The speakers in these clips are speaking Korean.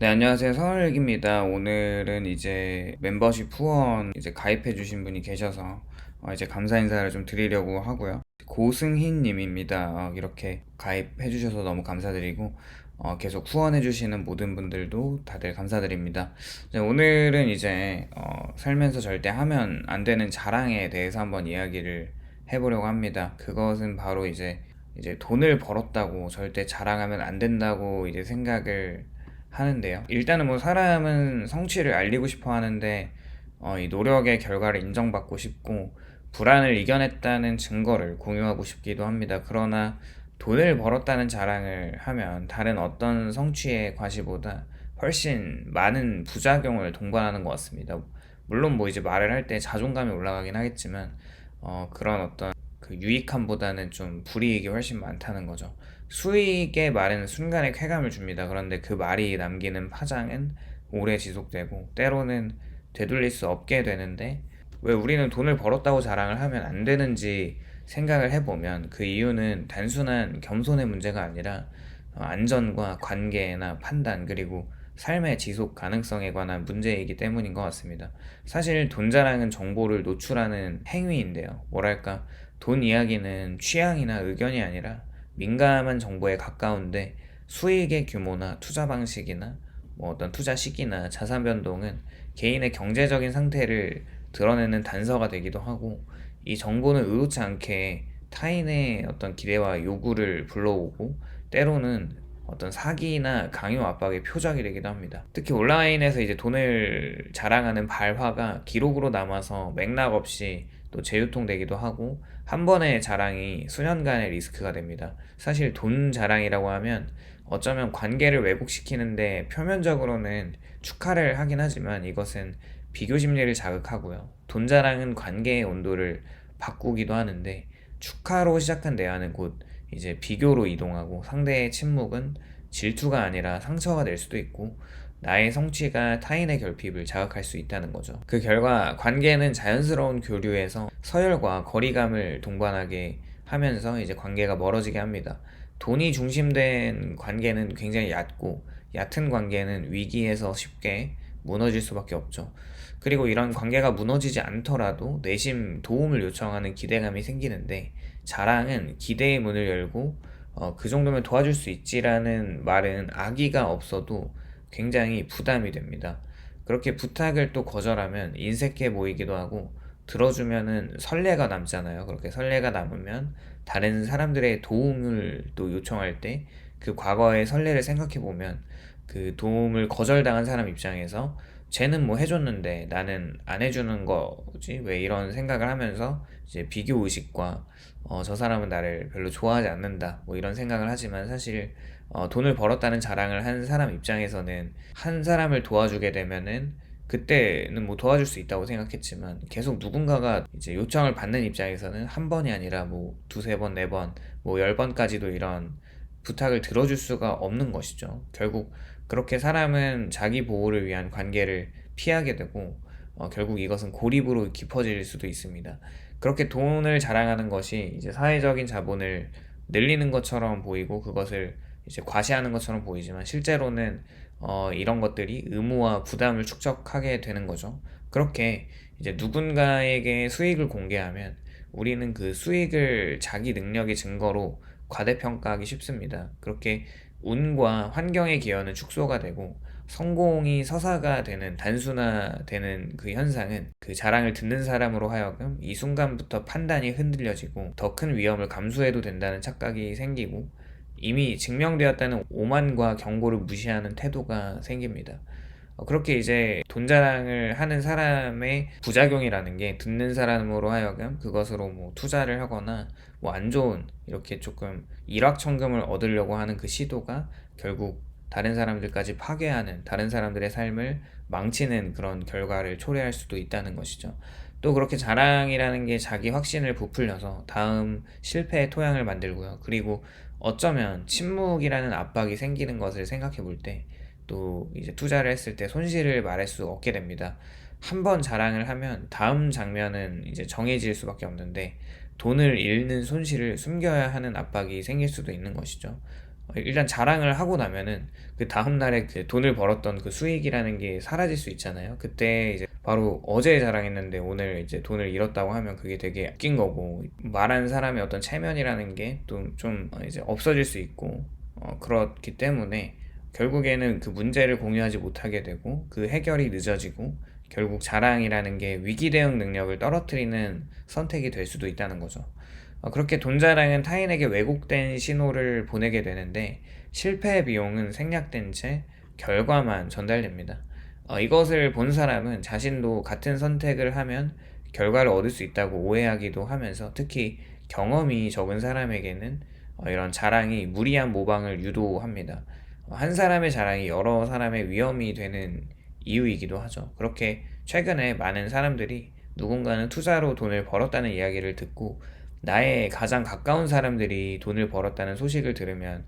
네, 안녕하세요. 서울역입니다. 오늘은 이제 멤버십 후원 이제 가입해주신 분이 계셔서 어, 이제 감사 인사를 좀 드리려고 하고요. 고승희 님입니다. 어, 이렇게 가입해주셔서 너무 감사드리고, 어, 계속 후원해주시는 모든 분들도 다들 감사드립니다. 이제 오늘은 이제, 어, 살면서 절대 하면 안 되는 자랑에 대해서 한번 이야기를 해보려고 합니다. 그것은 바로 이제, 이제 돈을 벌었다고 절대 자랑하면 안 된다고 이제 생각을 하는데요. 일단은 뭐 사람은 성취를 알리고 싶어 하는데 어, 이 노력의 결과를 인정받고 싶고 불안을 이겨냈다는 증거를 공유하고 싶기도 합니다. 그러나 돈을 벌었다는 자랑을 하면 다른 어떤 성취의 과시보다 훨씬 많은 부작용을 동반하는 것 같습니다. 물론 뭐 이제 말을 할 때 자존감이 올라가긴 하겠지만 어, 그런 어떤 그 유익함보다는 좀 불이익이 훨씬 많다는 거죠. 수익의 말은 순간의 쾌감을 줍니다. 그런데 그 말이 남기는 파장은 오래 지속되고 때로는 되돌릴 수 없게 되는데 왜 우리는 돈을 벌었다고 자랑을 하면 안 되는지 생각을 해보면 그 이유는 단순한 겸손의 문제가 아니라 어, 안전과 관계나 판단 그리고 삶의 지속 가능성에 관한 문제이기 때문인 것 같습니다. 사실 돈 자랑은 정보를 노출하는 행위인데요. 뭐랄까, 돈 이야기는 취향이나 의견이 아니라 민감한 정보에 가까운데 수익의 규모나 투자 방식이나 뭐 어떤 투자 시기나 자산 변동은 개인의 경제적인 상태를 드러내는 단서가 되기도 하고 이 정보는 의도치 않게 타인의 어떤 기대와 요구를 불러오고 때로는 어떤 사기나 강요 압박의 표적이 되기도 합니다. 특히 온라인에서 이제 돈을 자랑하는 발화가 기록으로 남아서 맥락 없이 또 재유통되기도 하고 한 번의 자랑이 수년간의 리스크가 됩니다. 사실 돈 자랑이라고 하면 어쩌면 관계를 왜곡시키는데 표면적으로는 축하를 하긴 하지만 이것은 비교 심리를 자극하고요. 돈 자랑은 관계의 온도를 바꾸기도 하는데 축하로 시작한 대화는 곧 이제 비교로 이동하고 상대의 침묵은 질투가 아니라 상처가 될 수도 있고 나의 성취가 타인의 결핍을 자극할 수 있다는 거죠. 그 결과 관계는 자연스러운 교류에서 서열과 거리감을 동반하게 하면서 이제 관계가 멀어지게 합니다. 돈이 중심된 관계는 굉장히 얕고 얕은 관계는 위기에서 쉽게 무너질 수밖에 없죠. 그리고 이런 관계가 무너지지 않더라도 내심 도움을 요청하는 기대감이 생기는데 자랑은 기대의 문을 열고 어, 그 정도면 도와줄 수 있지라는 말은 악의가 없어도 굉장히 부담이 됩니다. 그렇게 부탁을 또 거절하면 인색해 보이기도 하고 들어주면은 선례가 남잖아요. 그렇게 선례가 남으면 다른 사람들의 도움을 또 요청할 때 그 과거의 선례를 생각해 보면 그 도움을 거절당한 사람 입장에서 쟤는 뭐 해줬는데 나는 안 해주는 거지? 왜 이런 생각을 하면서 이제 비교 의식과 어, 저 사람은 나를 별로 좋아하지 않는다. 뭐 이런 생각을 하지만 사실 어, 돈을 벌었다는 자랑을 한 사람 입장에서는 한 사람을 도와주게 되면은 그때는 뭐 도와줄 수 있다고 생각했지만 계속 누군가가 이제 요청을 받는 입장에서는 한 번이 아니라 뭐 두세 번, 네 번, 뭐 열 번까지도 이런 부탁을 들어줄 수가 없는 것이죠. 결국 그렇게 사람은 자기 보호를 위한 관계를 피하게 되고 어, 결국 이것은 고립으로 깊어질 수도 있습니다. 그렇게 돈을 자랑하는 것이 이제 사회적인 자본을 늘리는 것처럼 보이고 그것을 이제 과시하는 것처럼 보이지만 실제로는 어, 이런 것들이 의무와 부담을 축적하게 되는 거죠. 그렇게 이제 누군가에게 수익을 공개하면 우리는 그 수익을 자기 능력의 증거로 과대평가하기 쉽습니다. 그렇게 운과 환경의 기여는 축소가 되고 성공이 서사가 되는 단순화되는 그 현상은 그 자랑을 듣는 사람으로 하여금 이 순간부터 판단이 흔들려지고 더 큰 위험을 감수해도 된다는 착각이 생기고 이미 증명되었다는 오만과 경고를 무시하는 태도가 생깁니다. 어, 그렇게 이제 돈 자랑을 하는 사람의 부작용이라는 게 듣는 사람으로 하여금 그것으로 뭐 투자를 하거나 뭐 안 좋은 이렇게 조금 일확천금을 얻으려고 하는 그 시도가 결국 다른 사람들까지 파괴하는 다른 사람들의 삶을 망치는 그런 결과를 초래할 수도 있다는 것이죠. 또 그렇게 자랑이라는 게 자기 확신을 부풀려서 다음 실패의 토양을 만들고요. 그리고 어쩌면 침묵이라는 압박이 생기는 것을 생각해 볼 때 또 이제 투자를 했을 때 손실을 말할 수 없게 됩니다. 한 번 자랑을 하면 다음 장면은 이제 정해질 수밖에 없는데 돈을 잃는 손실을 숨겨야 하는 압박이 생길 수도 있는 것이죠. 어, 일단 자랑을 하고 나면은 그 다음날에 그 돈을 벌었던 그 수익이라는 게 사라질 수 있잖아요. 그때 이제 바로 어제 자랑했는데 오늘 이제 돈을 잃었다고 하면 그게 되게 웃긴 거고 말한 사람의 어떤 체면이라는 게 또 좀 이제 없어질 수 있고 어, 그렇기 때문에 결국에는 그 문제를 공유하지 못하게 되고 그 해결이 늦어지고 결국 자랑이라는 게 위기 대응 능력을 떨어뜨리는 선택이 될 수도 있다는 거죠. 어, 그렇게 돈 자랑은 타인에게 왜곡된 신호를 보내게 되는데 실패 비용은 생략된 채 결과만 전달됩니다. 어, 이것을 본 사람은 자신도 같은 선택을 하면 결과를 얻을 수 있다고 오해하기도 하면서 특히 경험이 적은 사람에게는 어, 이런 자랑이 무리한 모방을 유도합니다. 어, 한 사람의 자랑이 여러 사람의 위험이 되는 이유이기도 하죠. 그렇게 최근에 많은 사람들이 누군가는 투자로 돈을 벌었다는 이야기를 듣고 나의 가장 가까운 사람들이 돈을 벌었다는 소식을 들으면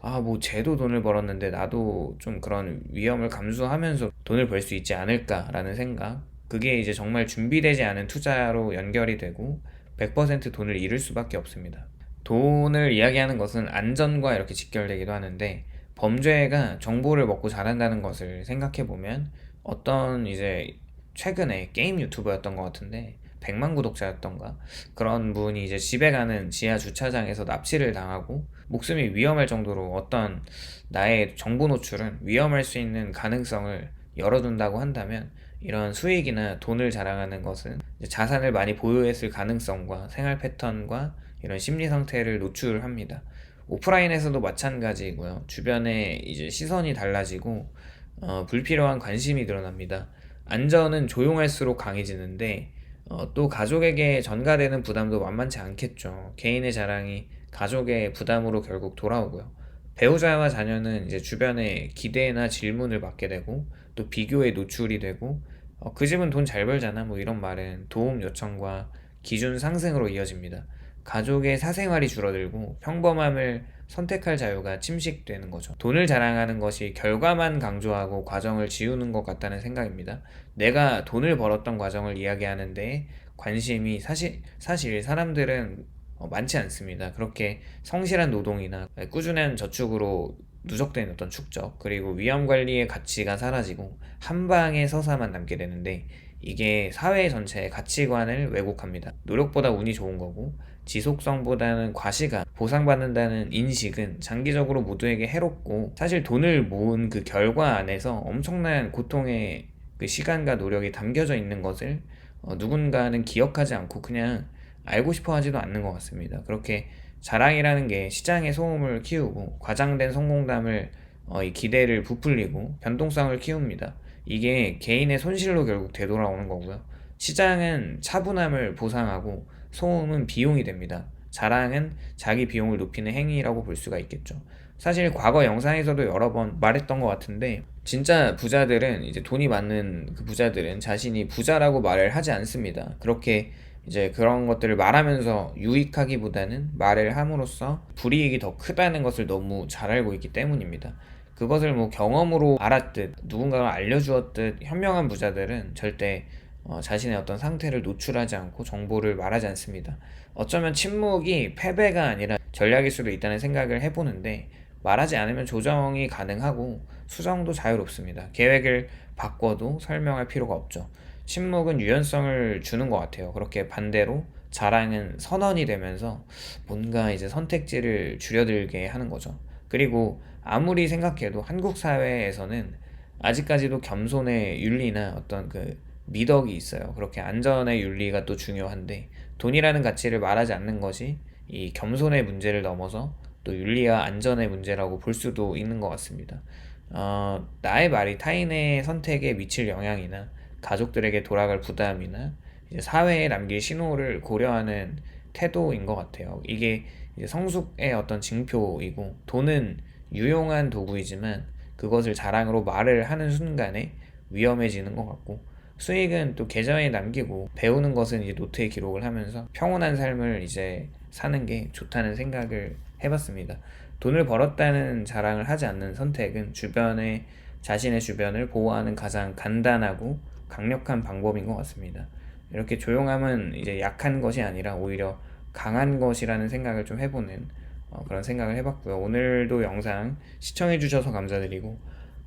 아, 뭐 쟤도 돈을 벌었는데 나도 좀 그런 위험을 감수하면서 돈을 벌 수 있지 않을까라는 생각. 그게 이제 정말 준비되지 않은 투자로 연결이 되고 100% 돈을 잃을 수밖에 없습니다. 돈을 이야기하는 것은 안전과 이렇게 직결되기도 하는데 범죄가 정보를 먹고 자란다는 것을 생각해 보면 어떤 이제 최근에 게임 유튜버였던 것 같은데 100만 구독자였던가 그런 분이 이제 집에 가는 지하 주차장에서 납치를 당하고 목숨이 위험할 정도로 어떤 나의 정보 노출은 위험할 수 있는 가능성을 열어둔다고 한다면 이런 수익이나 돈을 자랑하는 것은 자산을 많이 보유했을 가능성과 생활 패턴과 이런 심리 상태를 노출합니다. 오프라인에서도 마찬가지고요. 주변에 이제 시선이 달라지고 어, 불필요한 관심이 늘어납니다. 안전은 조용할수록 강해지는데 어, 또 가족에게 전가되는 부담도 만만치 않겠죠. 개인의 자랑이 가족의 부담으로 결국 돌아오고요. 배우자와 자녀는 이제 주변의 기대나 질문을 받게 되고 또 비교에 노출이 되고 어, 그 집은 돈 잘 벌잖아 뭐 이런 말은 도움 요청과 기준 상승으로 이어집니다. 가족의 사생활이 줄어들고 평범함을 선택할 자유가 침식되는 거죠. 돈을 자랑하는 것이 결과만 강조하고 과정을 지우는 것 같다는 생각입니다. 내가 돈을 벌었던 과정을 이야기하는데 관심이 사실, 사실 사람들은 어, 많지 않습니다. 그렇게 성실한 노동이나 꾸준한 저축으로 누적된 어떤 축적, 그리고 위험 관리의 가치가 사라지고 한 방에 서사만 남게 되는데 이게 사회 전체의 가치관을 왜곡합니다. 노력보다 운이 좋은 거고 지속성보다는 과시가 보상받는다는 인식은 장기적으로 모두에게 해롭고 사실 돈을 모은 그 결과 안에서 엄청난 고통의 그 시간과 노력이 담겨져 있는 것을 어, 누군가는 기억하지 않고 그냥 알고 싶어 하지도 않는 것 같습니다. 그렇게 자랑이라는 게 시장의 소음을 키우고 과장된 성공담을 어, 이 기대를 부풀리고 변동성을 키웁니다. 이게 개인의 손실로 결국 되돌아오는 거고요. 시장은 차분함을 보상하고 소음은 비용이 됩니다. 자랑은 자기 비용을 높이는 행위라고 볼 수가 있겠죠. 사실 과거 영상에서도 여러 번 말했던 것 같은데 진짜 부자들은 이제 돈이 많은 그 부자들은 자신이 부자라고 말을 하지 않습니다. 그렇게 이제 그런 것들을 말하면서 유익하기보다는 말을 함으로써 불이익이 더 크다는 것을 너무 잘 알고 있기 때문입니다. 그것을 뭐 경험으로 알았듯 누군가가 알려주었듯 현명한 부자들은 절대 어, 자신의 어떤 상태를 노출하지 않고 정보를 말하지 않습니다. 어쩌면 침묵이 패배가 아니라 전략일 수도 있다는 생각을 해보는데 말하지 않으면 조정이 가능하고 수정도 자유롭습니다. 계획을 바꿔도 설명할 필요가 없죠. 침묵은 유연성을 주는 것 같아요. 그렇게 반대로 자랑은 선언이 되면서 뭔가 이제 선택지를 줄여들게 하는 거죠. 그리고 아무리 생각해도 한국 사회에서는 아직까지도 겸손의 윤리나 어떤 그 미덕이 있어요. 그렇게 안전의 윤리가 또 중요한데 돈이라는 가치를 말하지 않는 것이 이 겸손의 문제를 넘어서 또 윤리와 안전의 문제라고 볼 수도 있는 것 같습니다. 어, 나의 말이 타인의 선택에 미칠 영향이나 가족들에게 돌아갈 부담이나 사회에 남길 신호를 고려하는 태도인 것 같아요. 이게 성숙의 어떤 징표이고 돈은 유용한 도구이지만 그것을 자랑으로 말을 하는 순간에 위험해지는 것 같고 수익은 또 계좌에 남기고 배우는 것은 이제 노트에 기록을 하면서 평온한 삶을 이제 사는 게 좋다는 생각을 해봤습니다. 돈을 벌었다는 자랑을 하지 않는 선택은 주변에 자신의 주변을 보호하는 가장 간단하고 강력한 방법인 것 같습니다. 이렇게 조용함은 이제 약한 것이 아니라 오히려 강한 것이라는 생각을 좀 해보는 어, 그런 생각을 해봤고요. 오늘도 영상 시청해주셔서 감사드리고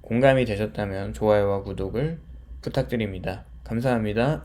공감이 되셨다면 좋아요와 구독을 부탁드립니다. 감사합니다.